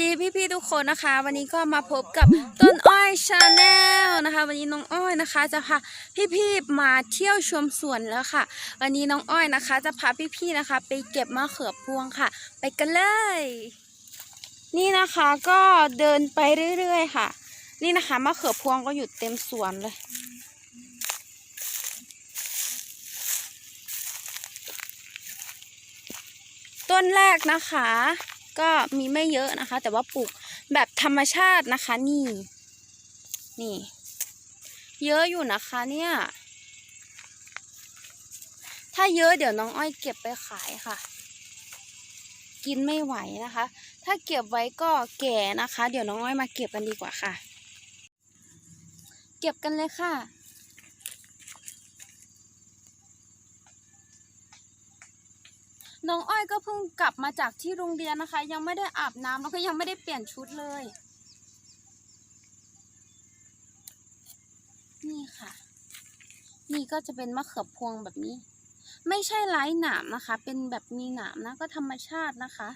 ดีพี่ๆทุกคนนะคะ วันนี้ก็มาพบกับต้นอ้อยชาแนลนะคะ วันนี้น้องอ้อยนะคะ จะพาพี่ๆมาเที่ยวชมสวนแล้วค่ะ วันนี้น้องอ้อยนะคะ จะพาพี่ๆนะคะ ไปเก็บมะเขือพวงค่ะ ไปกันเลย นี่นะคะก็เดินไปเรื่อยๆค่ะ นี่นะคะมะเขือพวงก็อยู่เต็มสวนเลยต้นแรกนะคะ ก็มีไม่เยอะนะคะ แต่ว่าปลูกแบบธรรมชาตินะคะนี่ นี่ เยอะอยู่นะคะเนี่ย ถ้าเยอะเดี๋ยวน้องอ้อยเก็บไปขายค่ะ กินไม่ไหวนะคะ ถ้าเก็บไว้ก็แก่นะคะ เดี๋ยวน้องอ้อยมาเก็บกันดีกว่าค่ะ เก็บกันเลยค่ะ น้องอ้อยก็เพิ่งกลับมาจากที่โรงเรียนนะคะ ยังไม่ได้อาบน้ำแล้วก็ยังไม่ได้เปลี่ยนชุดเลย นี่ค่ะ นี่ก็จะเป็นมะเขือพวงแบบนี้ ไม่ใช่ไร้หนามนะคะ เป็นแบบมีหนามนะก็ธรรมชาตินะคะ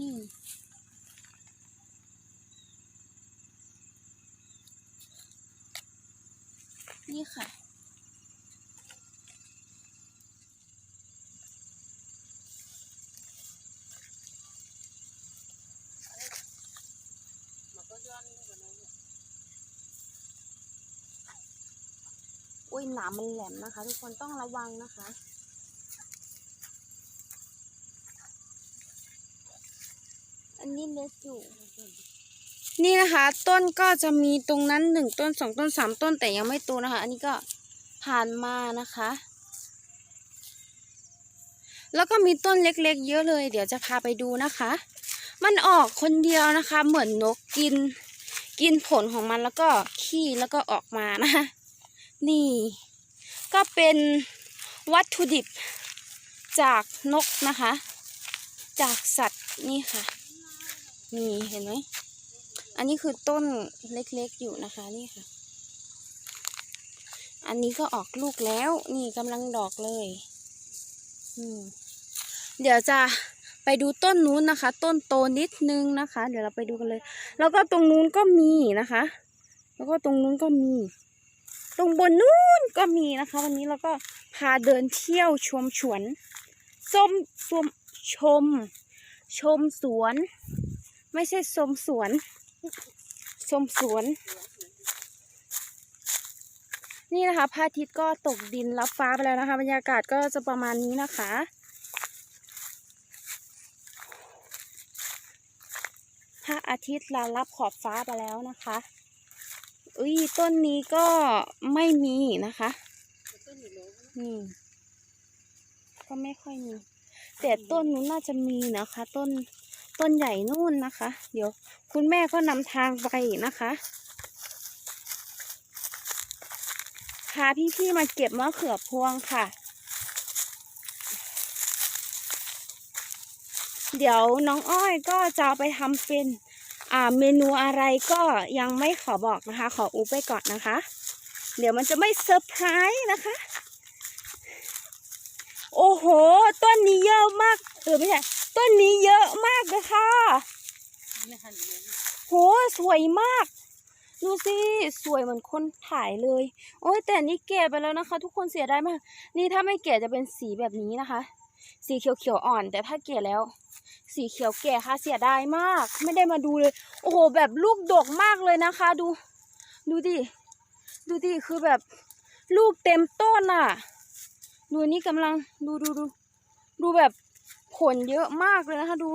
นี่นี่ค่ะ อุ้ยหนามมันแหลมนะคะ ทุกคนต้องระวังนะคะ อันนี้เล็กอยู่ นี่นะคะ ต้นก็จะมีตรงนั้นหนึ่งต้นสองต้นสามต้นแต่ยังไม่โตนะคะ อันนี้ก็ผ่านมานะคะ แล้วก็มีต้นเล็กๆ เยอะเลย เดี๋ยวจะพาไปดูนะคะ มันออกคนเดียวนะคะ เหมือนนกกิน กินผลของมันแล้วก็ขี้แล้วก็ออกมานะคะ นี่ก็เป็นวัตถุดิบจากนกนะคะ จากสัตว์นี่ค่ะนี่เห็นไหมอันนี้คือต้นเล็กๆอยู่นะคะนี่ค่ะ อันนี้ก็ออกลูกแล้วนี่กำลังดอกเลยเดี๋ยวจะไปดูต้นนู้นนะคะ ต้นโตนิดนึงนะคะ เดี๋ยวเราไปดูกันเลย แล้วก็ตรงนู้นก็มีนะคะ แล้วก็ตรงนู้นก็มี ตรงบนนู้นก็มีนะคะ วันนี้เราก็พาเดินเที่ยวชมสวนส้มชมชม ชมสวน ไม่ใช่ชมสวนชมสวน นี่นะคะพระอาทิตย์ก็ตกดินรับฟ้าไปแล้วนะคะ บรรยากาศก็จะประมาณนี้นะคะพระอาทิตย์ลารับขอบฟ้าไปแล้วนะคะ อุ้ยต้นนี้ก็ไม่มีนะคะนี่ก็ไม่ค่อยมี แต่ต้นนู้นน่าจะมีนะคะ ต้นต้นใหญ่นู่นนะคะ เดี๋ยวคุณแม่ก็นำทางไปนะคะพาพี่ๆมาเก็บมะเขือพวงค่ะ เดี๋ยวน้องอ้อยก็จะไปทำเป็น เมนูอะไรก็ยังไม่ขอบอกนะคะ ขออุบไปก่อนนะคะ เดี๋ยวมันจะไม่เซอร์ไพรส์นะคะ โอ้โห ต้นนี้เยอะมากเออไม่ใช่ต้นนี้เยอะมากเลยค่ะโหสวยมาก ดูสิสวยเหมือนคนถ่ายเลย โอ้ยแต่นี่แก่ไปแล้วนะคะ ทุกคนเสียดายมาก นี่ถ้าไม่แก่จะเป็นสีแบบนี้นะคะ สีเขียวๆอ่อน แต่ถ้าแก่แล้ว สีเขียวแก่ค่ะเสียดายมาก ไม่ได้มาดูเลย โอ้โห แบบลูกดกมากเลยนะคะ ดู ดูดิ ดูดิ คือแบบลูกเต็มต้นอะ ดูนี่กำลังดูดูดูดูแบบผลเยอะมากเลยนะคะ ดู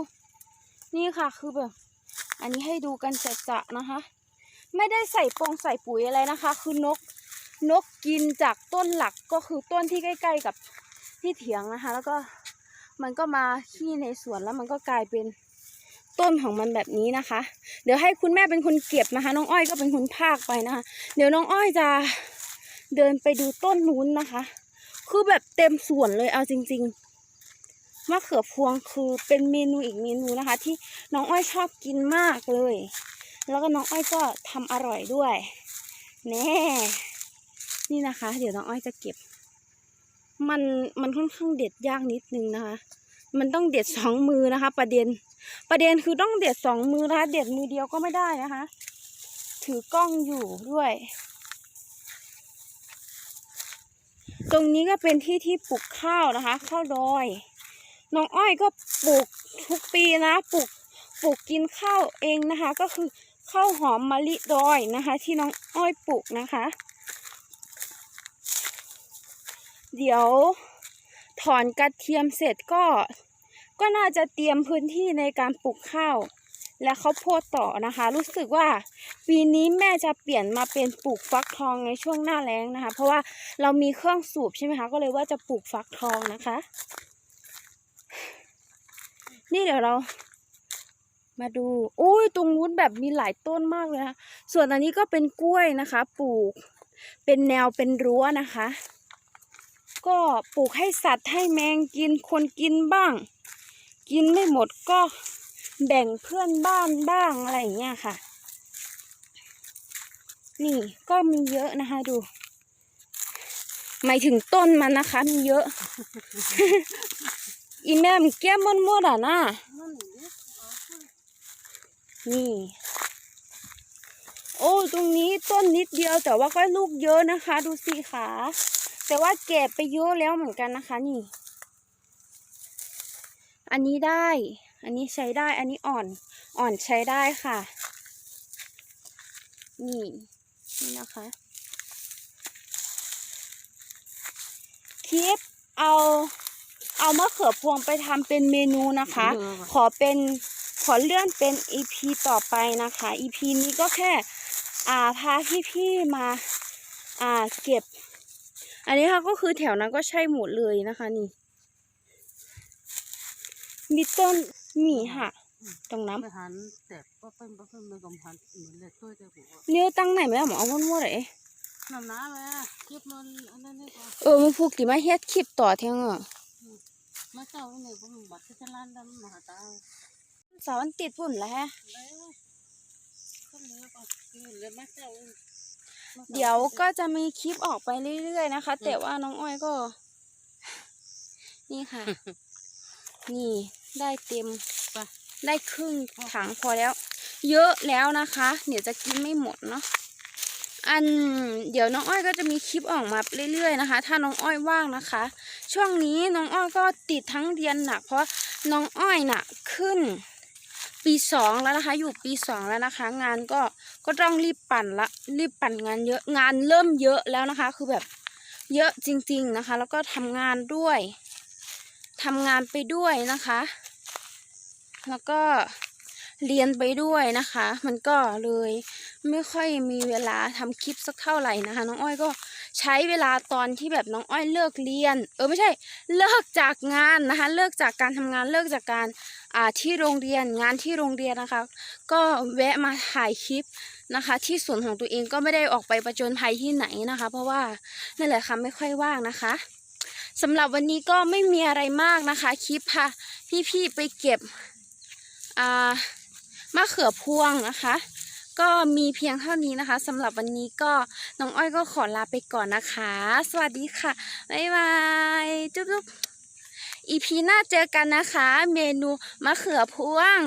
นี่ค่ะคือแบบ อันนี้ให้ดูกันจะๆนะคะ ไม่ได้ใส่ปงใส่ปุ๋ยอะไรนะคะ คือนกนกกินจากต้นหลักก็คือต้นที่ใกล้ ๆ กับที่เถียงนะคะ แล้วก็ มันก็มาขี้ในสวนแล้วมันก็กลายเป็นต้นของมันแบบนี้นะคะ เดี๋ยวให้คุณแม่เป็นคนเก็บนะคะ น้องอ้อยก็เป็นคนพากไปนะคะ เดี๋ยวน้องอ้อยจะเดินไปดูต้นนู้นนะคะ คือแบบเต็มสวนเลยเอาจริง ๆมะเขือพวงคือเป็นเมนูอีกเมนูนะคะ ที่น้องอ้อยชอบกินมากเลย แล้วก็น้องอ้อยก็ทำอร่อยด้วยแน่นี่นะคะ เดี๋ยวน้องอ้อยจะเก็บ มันมันค่อนข้างเด็ดยากนิดนึงนะคะ มันต้องเด็ดสองมือนะคะ ประเด็น ประเด็นคือต้องเด็ดสองมือนะคะ เด็ดมือเดียวก็ไม่ได้นะคะ ถือกล้องอยู่ด้วย ตรงนี้ก็เป็นที่ที่ปลูกข้าวนะคะ ข้าวดอย น้องอ้อยก็ปลูกทุกปีนะ ปลูกปลูกกินข้าวเองนะคะ ก็คือข้าวหอมมะลิดอยนะคะ ที่น้องอ้อยปลูกนะคะ เดี๋ยวถอนกระเทียมเสร็จก็ ก็น่าจะเตรียมพื้นที่ในการปลูกข้าว และข้าวโพดต่อนะคะ รู้สึกว่าปีนี้แม่จะเปลี่ยนมาเป็นปลูกฟักทองในช่วงหน้าแล้งนะคะ เพราะว่าเรามีเครื่องสูบใช่ไหมคะ ก็เลยว่าจะปลูกฟักทองนะคะ นี่เดี๋ยวเรามาดูโอ้ยตรงนู้นแบบมีหลายต้นมากเลยนะส่วนอันนี้ก็เป็นกล้วยนะคะ ปลูก เป็นแนวเป็นรั้วนะคะ ก็ปลูกให้สัตว์ให้แมงกินคนกินบ้าง กินไม่หมดก็แบ่งเพื่อนบ้านบ้างอะไรอย่างเงี้ยค่ะ นี่ก็มีเยอะนะคะดู หมายถึงต้นมันนะคะ มีเยอะ อีแม่มแก้มมดๆอะนะนั่นนี่เอาขึ้นนี่ โอ้ ตรงนี้ต้นนิดเดียวแต่ว่าก็ลูกเยอะนะคะ ดูสิคะ แต่ว่าแก่ไปเยอะแล้วเหมือนกันนะคะนี่ อันนี้ได้ อันนี้ใช้ได้ อันนี้อ่อน อ่อนใช้ได้ค่ะ นี่นี่นะคะ คลิปเอาเอามะเขือพวงไปทำเป็นเมนูนะคะเยอะว่ะขอเป็นขอเลื่อนเป็น EP ต่อไปนะคะ EP นี้ก็แค่ อ่าพาพี่ๆมา อ่าเก็บ อันนี้ค่ะก็คือแถวนั้นก็ใช่หมดเลยนะคะนี่ มีต้นหมี่ค่ะ ตรงน้ไปหันแตกก็เป็นก็เป็นมือกำพันเหมือนเลยช่วยแต่หัวำนิ้วตั้งไหนไหมอะหมอเอาวนๆเลยน้ำน้ำแม่เก็บมันอันนั้นนี่ก็เออมันพูกติมาเฮ็ดคลิปต่อเที่ยงอะมาเจ้าเนี่ยผมบัดที่จะล้านดำมาหาตาสาวมันติดปุ่นแล้วฮะแล้วก็ เนื้อก็กินเลยมาเจ้าเดี๋ยวก็จะมีคลิปออกไปเรื่อยๆนะคะ แต่ว่าน้องอ้อยก็ นี่ค่ะ นี่ได้เต็มไปได้ครึ่งถังพอแล้ว เยอะแล้วนะคะ เดี๋ยวจะกินไม่หมดเนาะอันเดี๋ยวน้องอ้อยก็จะมีคลิปออกมาเรื่อยๆนะคะ ถ้าน้องอ้อยว่างนะคะ ช่วงนี้น้องอ้อยก็ติดทั้งเรียนหนัก เพราะน้องอ้อยน่ะขึ้น ปีสองแล้วนะคะ อยู่ปีสองแล้วนะคะ งานก็ก็ต้องรีบปั่นละรีบปั่นงานเยอะงานเริ่มเยอะแล้วนะคะ คือแบบเยอะจริง ๆนะคะ แล้วก็ทำงานด้วยทำงานไปด้วยนะคะ แล้วก็ เรียนไปด้วยนะคะ มันก็เลยไม่ค่อยมีเวลาทำคลิปสักเท่าไหร่นะคะ น้องอ้อยก็ใช้เวลาตอนที่แบบน้องอ้อยเลิกเรียน เออไม่ใช่ เลิกจากงานนะคะ เลิกจากการทำงานเลิกจากการอ่าที่โรงเรียนงานที่โรงเรียนนะคะ ก็แวะมาถ่ายคลิปนะคะ ที่สวนของตัวเองก็ไม่ได้ออกไปประจนภัยที่ไหนนะคะ เพราะว่านั่นแหละค่ะไม่ค่อยว่างนะคะสำหรับวันนี้ก็ไม่มีอะไรมากนะคะ คลิปค่ะพี่ๆไปเก็บอ่า มะเขือพวงนะคะ ก็มีเพียงเท่านี้นะคะสำหรับวันนี้ก็น้องอ้อยก็ขอลาไปก่อนนะคะ สวัสดีค่ะ บ๊ายบาย จุ๊บจุ๊บอีพีหน้าเจอกันนะคะ เมนูมะเขือพวง